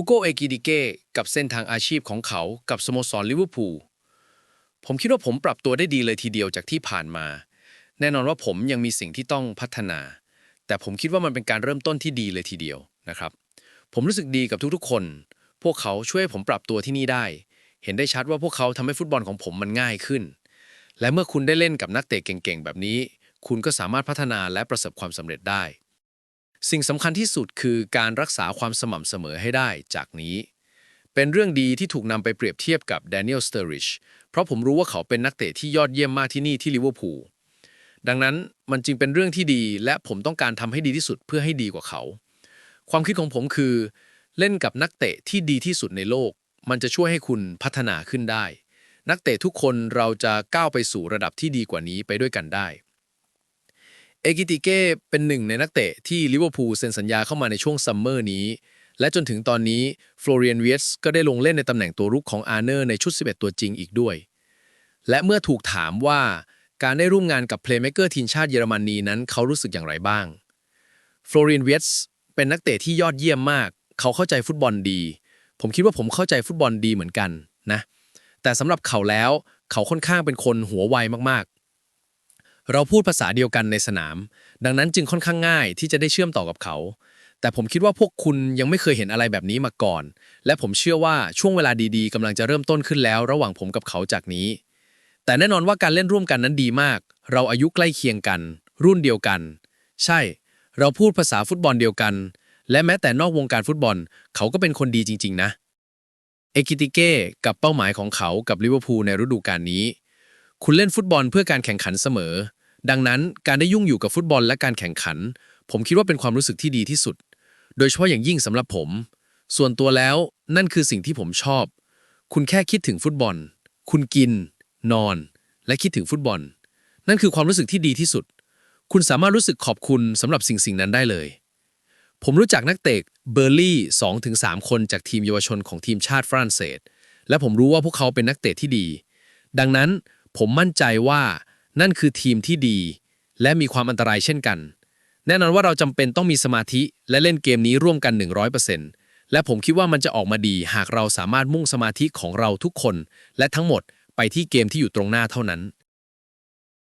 ฮูโกเอกิดิเก้กับเส้นทางอาชีพของเขากับสโมสรลิเวอร์พูลผมคิดว่าผมปรับตัวได้ดีเลยทีเดียวจากที่ผ่านมา แน่นอนว่าผมยังมีสิ่งที่ต้องพัฒนา แต่ผมคิดว่ามันเป็นการเริ่มต้นที่ดีเลยทีเดียวนะครับ ผมรู้สึกดีกับทุกๆคน พวกเขาช่วยผมปรับตัวที่นี่ได้ เห็นได้ชัดว่าพวกเขาทำให้ฟุตบอลของผมมันง่ายขึ้น และเมื่อคุณได้เล่นกับนักเตะเก่งๆแบบนี้ คุณก็สามารถพัฒนาและประสบความสำเร็จได้ สิ่งสำคัญที่สุดคือการรักษาความสม่ำเสมอให้ได้จากนี้ เป็นเรื่องดีที่ถูกนำไปเปรียบเทียบกับแดเนียลสเตอริชเพราะผมรู้ว่าเขาเป็นนักเตะที่ยอดเยี่ยมมากที่นี่ที่ลิเวอร์พูลดังนั้นมันจึงเป็นเรื่องที่ดี และผมต้องการทำให้ดีที่สุดเพื่อให้ดีกว่าเขา ความคิดของผมคือ เล่นกับนักเตะที่ดีที่สุดในโลก มันจะช่วยให้คุณพัฒนาขึ้นได้ นักเตะทุกคนเราจะก้าวไปสู่ระดับที่ดีกว่านี้ไปด้วยกันได้ เอกิติเก้เป็นหนึ่งในนักเตะที่ลิเวอร์พูลเซ็นสัญญาเข้ามาในช่วงซัมเมอร์นี้ และจนถึงตอนนี้ฟลอเรียนเวียสก็ได้ลงเล่นในตำแหน่งตัวรุกของอาร์เนอร์ในชุด 11 ตัวจริงอีกด้วย และเมื่อถูกถามว่าการได้ร่วมงานกับเพลย์เม k เกอร์ทีมชาติเยอรมนีนั้นเขารู้สึกอย่างไรบ้างฟลอเรียนเวียสเป็นนักเตะที่ยอดเยี่ยมมาก เขาเข้าใจฟุตบอลดี ผมคิดว่าผมเข้าใจฟุตบอลดีเหมือนกันนะ แต่สำหรับเขาแล้วเขาค่อนข้างเป็นคนหัวไวมาก เราพูดภาษาเดียวกันในสนาม ดังนั้นจึงค่อนข้างง่ายที่จะได้เชื่อมต่อกับเขา แต่ผมคิดว่าพวกคุณยังไม่เคยเห็นอะไรแบบนี้มาก่อน และผมเชื่อว่าช่วงเวลาดีๆกำลังจะเริ่มต้นขึ้นแล้ว ระหว่างผมกับเขาจากนี้ แต่แน่นอนว่าการเล่นร่วมกันนั้นดีมาก เราอายุใกล้เคียงกัน รุ่นเดียวกัน ใช่ เราพูดภาษาฟุตบอลเดียวกัน และแม้แต่นอกวงการฟุตบอล เขาก็เป็นคนดีจริง ๆ นะเอกิติเก้กับเป้าหมายของเขากับลิเวอร์พูลในฤดูกาลนี้ คุณเล่นฟุตบอลเพื่อการแข่งขันเสมอ ดังนั้นการได้ยุ่งอยู่กับฟุตบอลและการแข่งขัน ผมคิดว่าเป็นความรู้สึกที่ดีที่สุด โดยเฉพาะอย่างยิ่งสำหรับผม ส่วนตัวแล้วนั่นคือสิ่งที่ผมชอบ คุณแค่คิดถึงฟุตบอล คุณกิน นอน และคิดถึงฟุตบอล นั่นคือความรู้สึกที่ดีที่สุด คุณสามารถรู้สึกขอบคุณสำหรับสิ่งสิ่งนั้นได้เลย ผมรู้จักนักเตะเบอร์ลี่2-3คนจากทีมเยาวชนของทีมชาติฝรั่งเศส และผมรู้ว่าพวกเขาเป็นนักเตะที่ดี ดังนั้นผมมั่นใจว่า นั่นคือทีมที่ดี และมีความอันตรายเช่นกัน แน่นอนว่าเราจำเป็นต้องมีสมาธิและเล่นเกมนี้ร่วมกัน 100%และผมคิดว่ามันจะออกมาดี หากเราสามารถมุ่งสมาธิของเราทุกคน และทั้งหมดไปที่เกมที่อยู่ตรงหน้าเท่านั้น